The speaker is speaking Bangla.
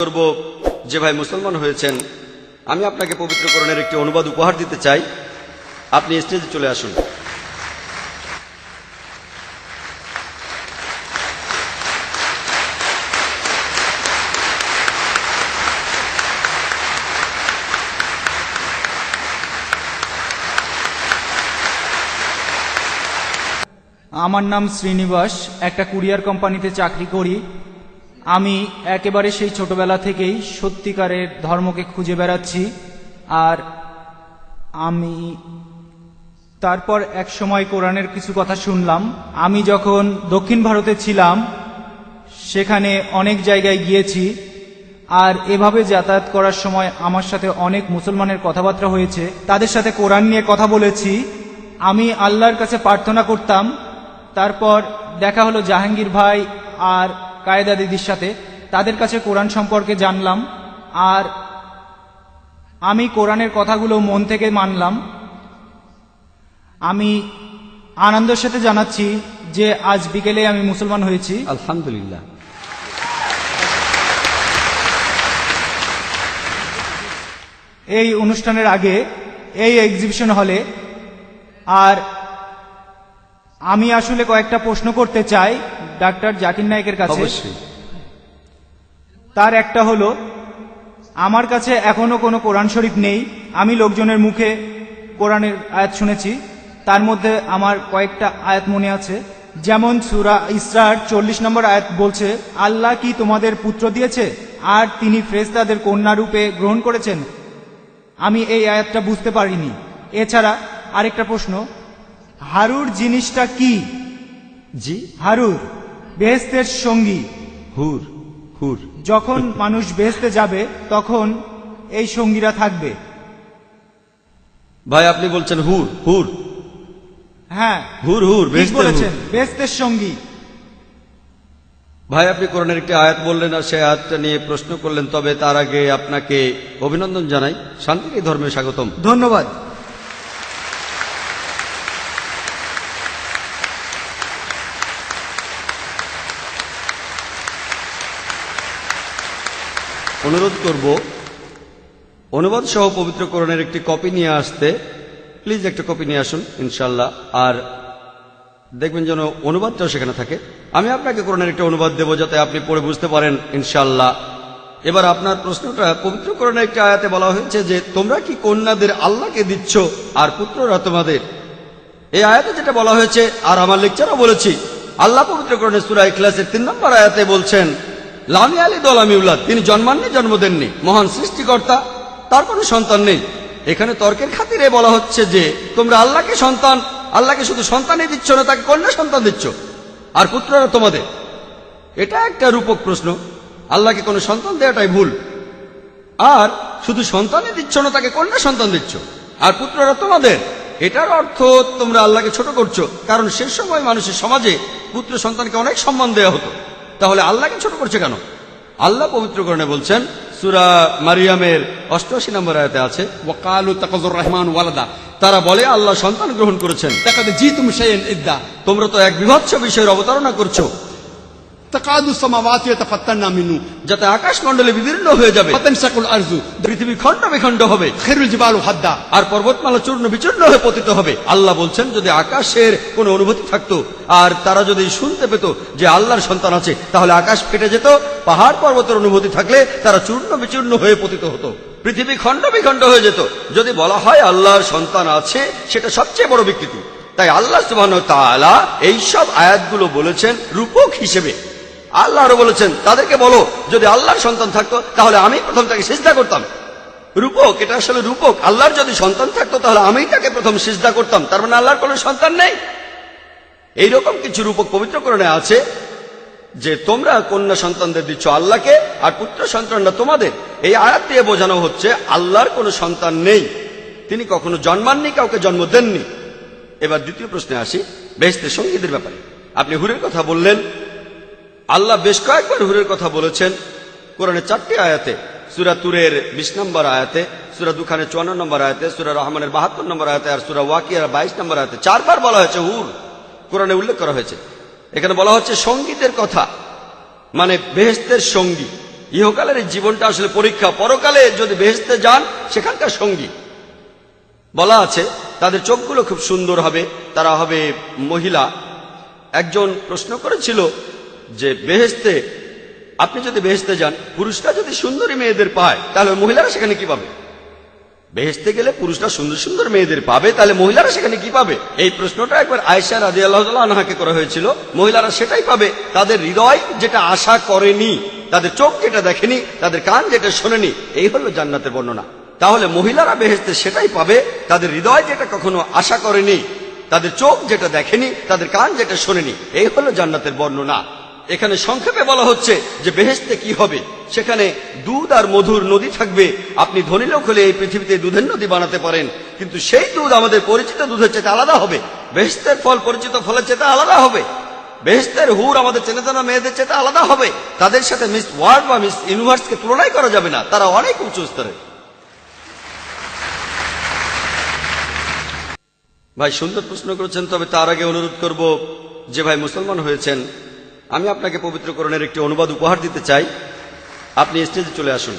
করব যে ভাই মুসলমান হয়েছেন, আমি আপনাকে পবিত্রকরণের একটি অনুবাদ উপহার দিতে চাই। আপনি স্টেজে চলে আসুন। আমার নাম শ্রীনিবাস, একটা কুরিয়ার কোম্পানিতে চাকরি করি। আমি একেবারে সেই ছোটবেলা থেকেই সত্যিকারের ধর্মকে খুঁজে বেড়াচ্ছি, আর আমি তারপর এক সময় কোরআনের কিছু কথা শুনলাম। আমি যখন দক্ষিণ ভারতে ছিলাম, সেখানে অনেক জায়গায় গিয়েছি, আর এভাবে যাতায়াত করার সময় আমার সাথে অনেক মুসলমানের কথাবার্তা হয়েছে। তাদের সাথে কোরআন নিয়ে কথা বলেছি। আমি আল্লাহর কাছে প্রার্থনা করতাম। তারপর দেখা হলো জাহাঙ্গীর ভাই আর কায়দা দিদির সাথে তাদের কাছে কোরআন সম্পর্কে জানলাম আর আমি কোরআনের কথাগুলো মন থেকে মানলাম। আমি আনন্দের সাথে জানাচ্ছি যে আজ বিকেলে আমি মুসলমান হয়েছি। আলহামদুলিল্লাহ। এই অনুষ্ঠানের আগে এই এক্সিবিশন হলে আর আমি আসলে কয়েকটা প্রশ্ন করতে চাই ডাক্তার জাকির নায়কের কাছে। অবশ্যই। তার একটা হলো আমার কাছে এখনও কোনো কোরআন শরীফ নেই আমি লোকজনের মুখে কোরআনের আয়াত শুনেছি তার মধ্যে আমার কয়েকটা আয়াত মনে আছে যেমন সুরা ইসরার চল্লিশ নম্বর আয়াত বলছে আল্লাহ কি তোমাদের পুত্র দিয়েছে আর তিনি ফ্রেস্তাদের কন্যা রূপে গ্রহণ করেছেন? আমি এই আয়াতটা বুঝতে পারিনি। এছাড়া আরেকটা প্রশ্ন হারুর জিনিসটা কি? জি। হারুর। বেহেস্তের সঙ্গী। হুর হুর। যখন মানুষ বেহেস্তে যাবে তখন এই সঙ্গীরা থাকবে। ভাই আপনি বলছেন হুর হুর। হ্যাঁ হুর হুর বলেছেন বেহেস্তের সঙ্গী। ভাই আপনি কোরআনের একটি আয়াত বললেন আর সেই আয়াতটা নিয়ে প্রশ্ন করলেন তবে তার আগে আপনাকে অভিনন্দন জানাই। শান্তির ধর্মে স্বাগতম। ধন্যবাদ। অনুরোধ করব, অনুবাদ সহ পবিত্র কোরআনের একটি কপি নিয়ে আসতে প্লিজ একটা কপি নিয়ে আসুন ইনশাল্লাহ আর দেখবেন যেন অনুবাদটাও সেখানে থাকে। আমি আপনাকে কোরআনের একটা অনুবাদ দেব যাতে আপনি পড়ে বুঝতে পারেন ইনশাল্লাহ এবার আপনার প্রশ্নটা পবিত্র কোরআনের একটা আয়াতে বলা হয়েছে যে, তোমরা কি কন্যাদের আল্লাহকে দিচ্ছ আর পুত্ররা তোমাদের? এই আয়াতে যেটা বলা হয়েছে, আর আমার লেকচারও বলেছি, আল্লাহ পবিত্র কোরআনের সূরা ইখলাসের তিন নম্বর আয়াতে বলছেন লামি আলী দলামি উল্লাদ তিনি জন্মাননি, জন্ম দেননি। মহান সৃষ্টিকর্তা, তার কোনো সন্তান নেই। এখানে তর্কের খাতিরে বলা হচ্ছে যে, তোমরা আল্লাহকে সন্তান, আল্লাহকে শুধু সন্তানই দিচ্ছ না, তাকে কন্যা সন্তান দিচ্ছ। আর পুত্ররা তোমাদের? এটা একটা রূপক প্রশ্ন। আল্লাহকে কোনো সন্তান দেওয়াটাই ভুল। আর শুধু সন্তানই দিচ্ছ না, তাকে কন্যা সন্তান দিচ্ছ। আর পুত্ররা তোমাদের? এটার অর্থ তোমরা আল্লাহকে ছোট করছ। কারণ সে সময় মানুষের সমাজে পুত্র সন্তানকে অনেক সম্মান দেওয়া হতো। তাহলে আল্লাহকে ছোট করছে কেন? আল্লাহ পবিত্রকরণে বলছেন, সুরা মারিয়ামের অষ্টআশি নম্বর আয়তে আছে, ওয়াকালু তাকজুর রহমান ওয়ালাদা। তারা বলে, আল্লাহ সন্তান গ্রহণ করেছেন। ইদ্দা। তোমরা তো এক বিভৎস বিষয়ের অবতারণা করছ। যাতে আকাশ মন্ডলে হয়ে যাবে। পৃথিবী খণ্ড বিখণ্ড হবে। আর পর্বতমালা চূর্ণ বিচূর্ণ হয়ে পতিত হবে। আল্লাহ বলছেন যদি আকাশের কোনো অনুভূতি থাকতো আর তারা যদি শুনতে পেত যে আল্লাহর সন্তান আছে তাহলে আকাশ ফেটে যেত পাহাড় পর্বতের অনুভূতি থাকলে তারা চূর্ণ বিচূর্ণ হয়ে পতিত হতো। পৃথিবী খণ্ড বিখণ্ড হয়ে যেত। যদি বলা হয় আল্লাহর সন্তান আছে সেটা সবচেয়ে বড় বিকৃতি। তাই আল্লাহ সুবাহ এই সব আয়াতগুলো বলেছেন রূপক হিসেবে। আল্লাহ আরও বলেছেন, তাদেরকে বলো, যদি আল্লাহর সন্তান থাকতো, তাহলে আমি প্রথম তাকে সিজদা করতাম। রূপক, এটা আসলে রূপক। আল্লাহর যদি সন্তান থাকতো, তাহলে আমি তাকে প্রথম সিজদা করতাম। তার মানে আল্লাহর কোনো সন্তান নেই। এইরকম কিছু রূপক পবিত্রকরণে আছে, যে তোমরা কন্যা সন্তানদের দিচ্ছ আল্লাহকে, আর পুত্র সন্তানরা তোমাদের। এই আয়াত দিয়ে বোঝানো হচ্ছে, আল্লাহর কোনো সন্তান নেই। তিনি কখনো জন্মাননি, কাউকে জন্ম দেননি। এবার দ্বিতীয় প্রশ্নে আসি বেহেস্তের সঙ্গীদের ব্যাপারে। আপনি হুরের কথা বললেন আল্লাহ বেশ কয়েকবার হুরের কথা বলেছেন কোরআনের চারটি আয়াতে, সুরা তুরের বিশ নম্বর আয়াতে, সুরা দুখানের চুয়ান্ন নম্বর আয়াতে, সুরা রহমানের বাহাত্তর নম্বর আয়াতে আর সুরা ওয়াকিয়ার বাইশ নম্বর আয়াতে চারবার বলা হয়েছে হুর। কোরআনে উল্লেখ করা হয়েছে। এখানে বলা হচ্ছে সঙ্গীতের কথা মানে বেহেস্তের সঙ্গী। ইহকালের এই জীবনটা আসলে পরীক্ষা। পরকালে যদি বেহেস্তে যান, সেখানকার সঙ্গী। বলা আছে, তাদের চোখগুলো খুব সুন্দর হবে, তারা হবে মহিলা। একজন প্রশ্ন করেছিল যে বেহেস্তে আপনি যদি বেহেস্তে যান, পুরুষরা যদি সুন্দরী মেয়েদের পায়, তাহলে মহিলারা সেখানে কি পাবে? বেহেস্তে গেলে পুরুষরা সুন্দর সুন্দর মেয়েদের পাবে, তাহলে মহিলারা সেখানে কি পাবে? এই প্রশ্নটা একবার আয়সা রাজি আল্লাহ আনহাকে করা হয়েছিল। মহিলারা সেটাই পাবে। তাদের হৃদয় যেটা আশা করেনি, তাদের চোখ যেটা দেখেনি, তাদের কান যেটা শোনেনি, এই হলো জান্নাতের বর্ণনা। তাহলে মহিলারা বেহেস্তে সেটাই পাবে, তাদের হৃদয় যেটা কখনো আশা করেনি, তাদের চোখ যেটা দেখেনি, তাদের কান যেটা শোনেনি, এই হলো জান্নাতের বর্ণনা। এখানে সংক্ষেপে বলা হচ্ছে যে বেহেস্তে কি হবে? সেখানে দুধ আর মধুর নদী থাকবে। আপনি ধনী লোক হলে এই পৃথিবীতে দুধের নদী বানাতে পারেন। কিন্তু সেই দুধ আমাদের পরিচিত দুধের চেয়ে আলাদা হবে। বেহেস্তের ফল পরিচিত ফলের চেয়ে আলাদা হবে। বেহেস্তের হুর আমাদের চেনা জানা মেয়েদের চেয়ে আলাদা হবে। তাদের সাথে মিস ওয়ার্ল্ড বা মিস ইউনিভার্সকে তুলনাই করা যাবে না। তারা অনেক উঁচু স্তরে। ভাই, সুন্দর প্রশ্ন করেছেন, তবে তার আগে অনুরোধ করব, যে ভাই মুসলমান হয়েছেন আমি আপনাকে পবিত্রকরণের একটি অনুবাদ উপহার দিতে চাই। আপনি স্টেজে চলে আসুন।